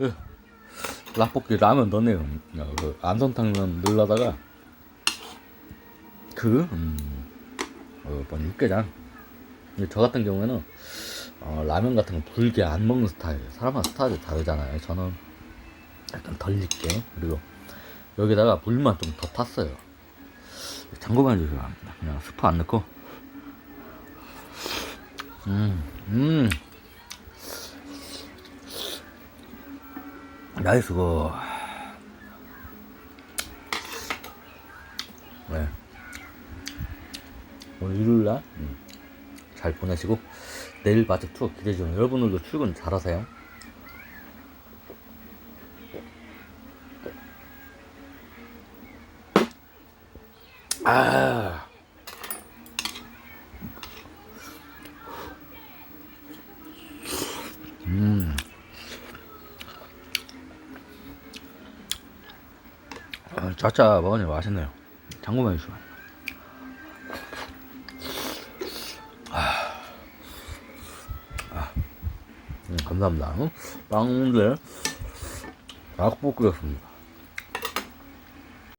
예. 라볶이 라면 넣네요. 어, 그 안성탕면 넣으려다가 그 음, 어, 뭐 육개장. 저 같은 경우에는 어, 라면 같은 거 불게 안 먹는 스타일. 사람마다 스타일이 다르잖아요. 저는 약간 덜 익게 그리고 여기다가 물만 좀 더 탔어요. 잠궈만 주세요. 그냥 스프 안 넣고. 음, 음. 나이스 고. 네. 오늘 일요일날 음, 잘 보내시고 내일 마직 투어 기대 중 여러분들도 출근 잘하세요. 아. 아, 짜짜 먹으니 맛있네요. 장구만 주시면. 아, 음, 감사합니다. 빵들 닭볶음이었습니다.